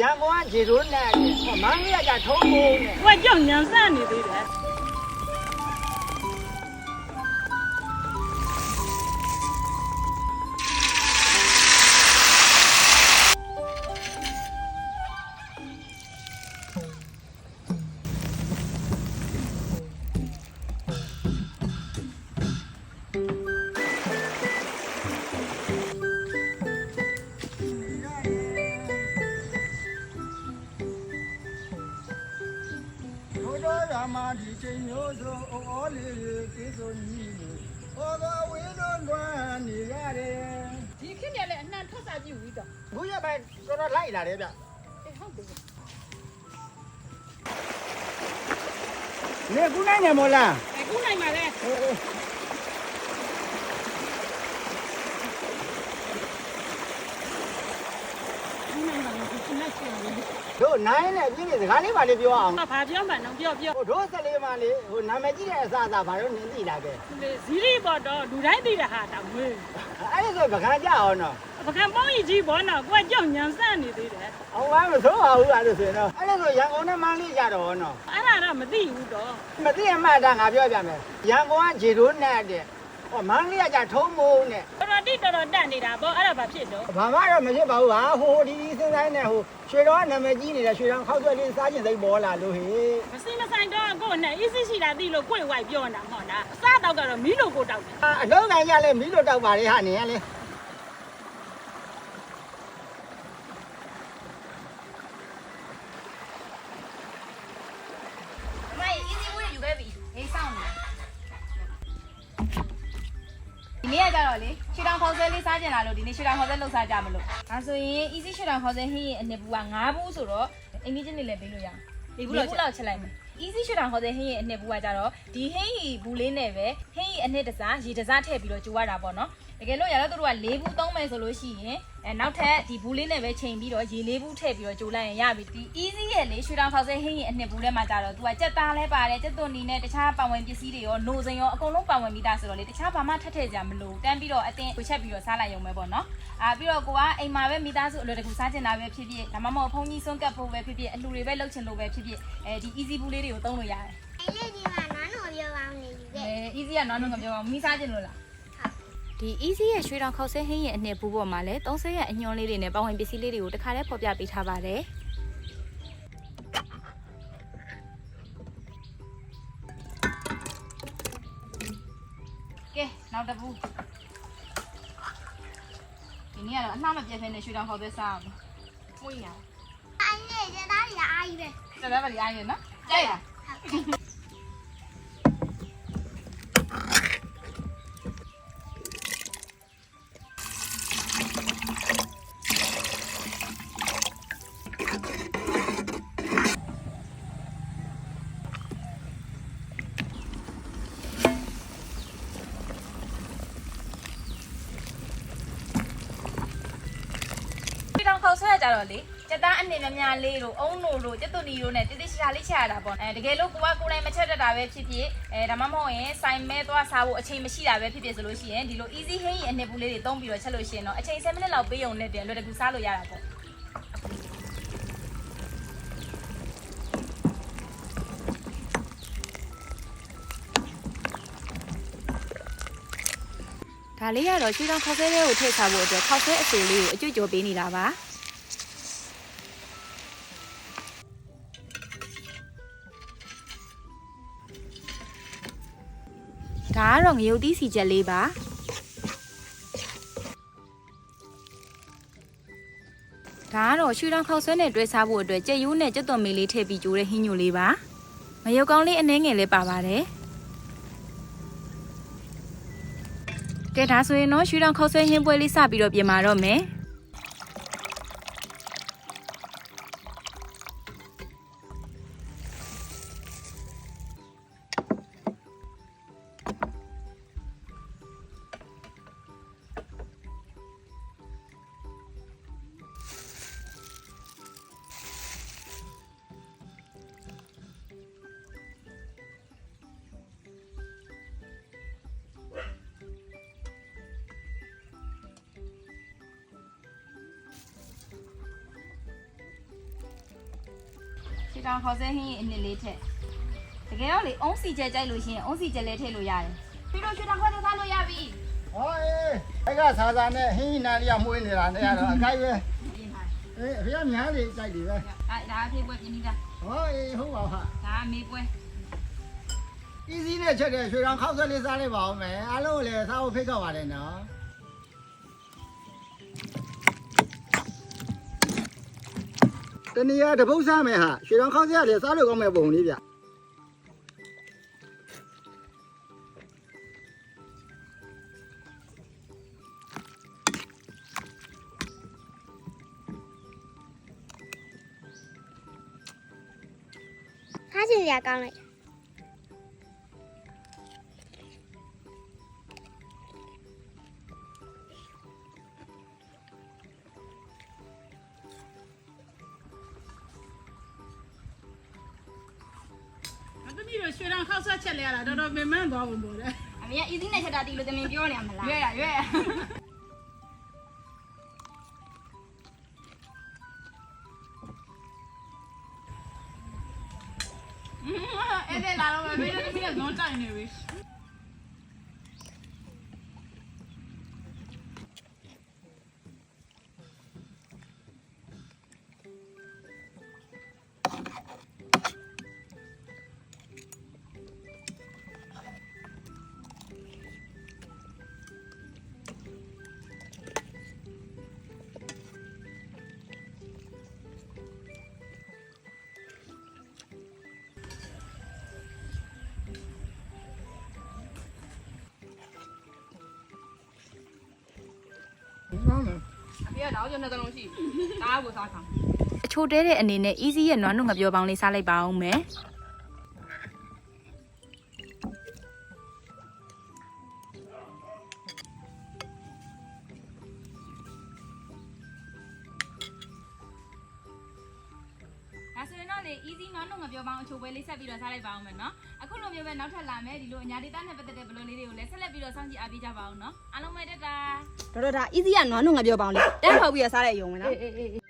ရန်ကုန်ကဂျေရိုးနဲ့ဟောမန်းလေးကထုံးမိုးနဲ့။ကိုကကြော တော်ရမဒီချိန်မျိုးဆိုအော်လေးပြေဆိုညီဟောတော်ဝင်းတို့လွမ်းနေရတယ်။ဒီခေတ်နဲ့လည်းအနှံထွက်စာပြူပြီးတော့ဘုရားပဲတော်တော်လိုက်လာတယ်ဗျအေးဟုတ်တယ်နေခုနို င်နေမို့လား။အခုနိုင်ပါလေအေးအေး။အခုနိုင်ပါလေဒီနေ့ချင်တယ်တို့နိုင်နဲ့ပြင်းနေစကားလေးပါလေးပြောအောင်။ဘာပြောမှန်းတော့ပြောပြောဟိုတို့စလေးမလေးဟိုနာမည်ကြီးတဲ့အစားအစာဘာလို့နင်းသိလာခဲ့။လေဇီရီပေါ်တော့လူတိုင်းသိတဲ့ဟာတောင်ဝေးအဲ့ဒီဆိုပကံကြအောင်နော်။ပကံပေါင်းကြီးဘောနော်ကိုကကြောက်ညံဆန့်နေသေးတယ်အောင်ပါမဆိုးပါဘူးအဲ့လိုဆိုရင်တော့အဲ့လိုဆိုရန်ကုန်နဲ့မန်းလေးကြတော့နော်။အဲ့ဒါတော့မသိဘူးတော့မသိရင်မှတ်တာငါပြောပြမယ်ရန်ကုန်ကဂျေရိုးနဲ့တဲ့ ဟောမန်းလေးကထုံးမိုးနဲ့။တော်တော်တိတော်တော်တက်နေတာပေါ့အဲ့ဒါဘာဖြစ်တော့ဘာမှတော့မဖြစ်ပါဘူးဟာဟိုဒီဒီစဉ်းစားနေဟိုရွှေတော်ကနာမည်ကြီးနေတဲ့ရွှေတော်ခောက်ဆွဲလေးစားကျင်စိတ်ပေါ်လာလို့ဟေးမစိမဆိုင်တော့ကိုယ်နဲ့ easy ရှိတာသိလို့ကိုယ်ဝိုက်ပြောနေတာမဟုတ်လား။အစားတော့ကတော့မီးလိုကိုတောက်တယ်အာအလုံးကန်ကြလဲမီးလိုတောက်ပါလေဟာနေရလဲ အမေ easy way ယူခဲ့ပြီဟေးစောင့်နေ ဒီနေ့ကကြတော့လေရွှေတောင်ခေါက်ဆဲလေးစားကျင်လာလို့ဒီနေ့ရွှေတောင်ခေါက်ဆဲလှုပ်စားကြမလို့ဒါဆိုရင် easy ရွှေတောင်ခေါက်ဆဲဟင်းရဲ့အနှစ်ဘူးက9ဘူးဆိုတော့အင်မီချင်းနေလည်းပေးလို့ရအောင်ဒီဘူးလောက်ချက်လိုက်မယ် easy ရွှေတောင်ခေါက်ဆဲဟင်းရဲ့အနှစ်ဘူးကကြတော့ဒီဟင်းကြီးဘူးလေးနဲ့ပဲဟင်းကြီးအနှစ်တစားရေတစားထည့်ပြီးတော့ကျူရတာပေါ့နော် တကယ်လို့ရတော့သူတို့က၄ဘူးသုံးမယ်ဆိုလို့ရှိရင်အဲနောက်ထပ်ဒီဘူးလေးနဲ့ပဲချိန်ပြီးတော့ရေလေးဘူးထည့်ပြီးတော့ကျူလိုက်ရင်ရပြီဒီ easy ရဲ့လေရွှေတောင်ခေါက်ဆဲဟင်းရဲ့အနှစ်ဘူးထဲမှာကြတော့သူကကြက်သားလဲပါတယ်ကြက်သွန်နီနဲ့တခြားပါဝင်ပစ္စည်းတွေရောနိုစင်ရောအကုန်လုံးပါဝင်မိသားဆိုတော့လေတခြားဘာမှထပ်ထည့်ကြမလို့တန်းပြီးတော့အတင်းဝချက်ပြီးတော့စားလိုက်ရုံပဲပေါ့နော်အာပြီးတော့ကိုကအိမ်မှာပဲမိသားစုအလွယ်တကူစားချင်တာပဲဖြစ်ဖြစ်ဒါမှမဟုတ်ဖုန်းကြီးစွန့်ကပ်ဖို့ပဲဖြစ်ဖြစ်အလှူတွေပဲလုပ်ချင်လို့ပဲဖြစ်ဖြစ်အဲဒီ easy ဘူးလေးတွေကိုသုံးလို့ရတယ်အဲ့လေးဒီမှာနန်းတော်ပြောပါဦးနေပြီအဲကဲ easy ကနော်နော်ကပြောပါဦးမိစားချင်လို့လား ဒီ easy ရဲ့ရွှေတောင်ခောက်ဆဲဟင်းရဲ့အနှစ်ဘူးပေါ်မှာလည်း30ရဲ့အညွှန်းလေးတွေနဲ့ပါဝင်ပစ္စည်းလေးတွေကိုတခါတည်းဖော်ပြပေးထားပါတယ်ကဲနောက်တစ်ဘူးဒီနေ့ကတော့အနှမပြတ်ဖဲနဲ့ရွှေတောင်ခောက်ဆဲစားအောင်မှုရအောင်အဲ့လေးကျသားကြီးအားကြီးပဲတော်တော်ပါလိအားရနော်ကြိုက်လား က်ဆွဲကြတော့လေစက်သားအနေများများလေးတို့အုံးတို့တို့တက်သွနီတို့နဲ့တိတိကျကျလေးချရတာပေါ့အဲတကယ်လို့ကိုကကိုယ်တိုင်မချက်တတ်တာပဲဖြစ်ဖြစ်အဲဒါမှမဟုတ်ရင်စိုင်မဲသွားစားဖို့အချိန်မရှိတာပဲဖြစ်ဖြစ်ဆိုလို့ရှိရင်ဒီလို easy ဟင်းရင်အနှစ်ဘူးလေးတွေတုံးပြီးတော့ချက်လို့ရှိရင်တော့အချိန်10မိနစ်လောက်ပေးုံနဲ့တည်းလွယ်တကူစားလို့ရတာပေါ့ဒါလေးကတော့ကျွေးတောင်ခေါက်ဆဲလေးကိုထည့်ချဖို့အတွက်ခေါက်ဆဲအစိုးလေးကိုအကျွတ်ကျော်ပေးနေတာပါ ဒါကတော့ငရုတ်သီးစီချက်လေးပါဒါကတော့ရွှေတောင်ခေါက်ဆွဲနဲ့တွဲစားဖို့အတွက်ကြက်ရိုးနဲ့ကြက်သွန်မေးလေးထည့်ပြီးကြိုးတဲ့ဟင်းညိုလေးပါငရုတ်ကောင်းလေးအနှဲငယ်လေးပါပါတယ်ကဲဒါဆိုရင်တော့ရွှေတောင်ခေါက်ဆွဲဟင်းပွဲလေးစပြီးတော့ပြင်မာတော့မယ် တောင်ခေါ်ဆဲဟင်းရဲ့အနှစ်လေးထက်တကယ်တော့လေအုံးစီကျဲကြိုက်လို့ရှိရင်အုံးစီကျဲလည်းထည့်လို့ရတယ်ပြီးတော့ရွှေတောင်ခေါ်ဆဲစားလို့ရပြီဟောအေးအဲ့ကစားစားနဲ့ဟင်းနာလေးကမွေးနေတာနဲ့ကတော့အကိုက်ပဲပြင်ထားအေးအဖေကများလေကြိုက်တယ်ပဲအဲဒါအဖေပွဲပြင်းနေတာဟောအေးဟုတ်ပါဟာဒါအမေပွဲ easy နဲ့ချက်တဲ့ရွှေရောင်ခောက်ဆက်လေးစားလိုက်ပါဦးမယ်အားလုံးလည်းစားဖို့ဖိတ်ခေါ်ပါတယ်နော် တနည်းအားတပုတ်စားမယ်ဟာရွှေရောင်ခောက်ဆက်ရတယ်စားလို့ကောင်းမဲ့ပုံလေးဗျထားချင်စရာ လိုက်။သမီးတို့ရွှေတောင်ခောက်ဆက်ချက်လဲရတာတော်တော်ပင်ပန်းသွားပုံပေါ်တယ်အမေက easy နဲ့ချက်တာတီလို့တမင်ပြောနေရမလားရွဲ့ရရွဲ့ရ။အဲ့ဒါလာတော့ပဲမေးလို့သမီးကဇွန်တိုင်နေပြီ။ အဖေကတော့ကျွန်တော်တစ်လုံးရှိဒါကိုစားခံအချိုတဲတဲ့အနေနဲ့ easy ရဲ့နွားနုငပြောပေါင်းလေးစားလိုက်ပါအောင်မယ် ဆိုရင်တော့လေ easy နွားနုငပြောပေါင်းအချိုပွဲလေးဆက်ပြီးတော့စားလိုက်ပါအောင်မယ်နော်အခုလိုမျိုးပဲနောက်ထပ်လာမယ်ဒီလိုအညာဒေတာနဲ့ပတ်သက်တဲ့ဘလုံးလေးတွေကိုလည်းဆက်လက်ပြီးတော့စောင့်ကြည့်အားပေးကြပါအောင်နော်အားလုံးပဲတက်တာတော်တော်ဒါ easy ကနွားနုငါပြောပါအောင်လေတဲဖောက်ပြီးတော့စားတဲ့ယုံမယ်နော်အေးအေးအေး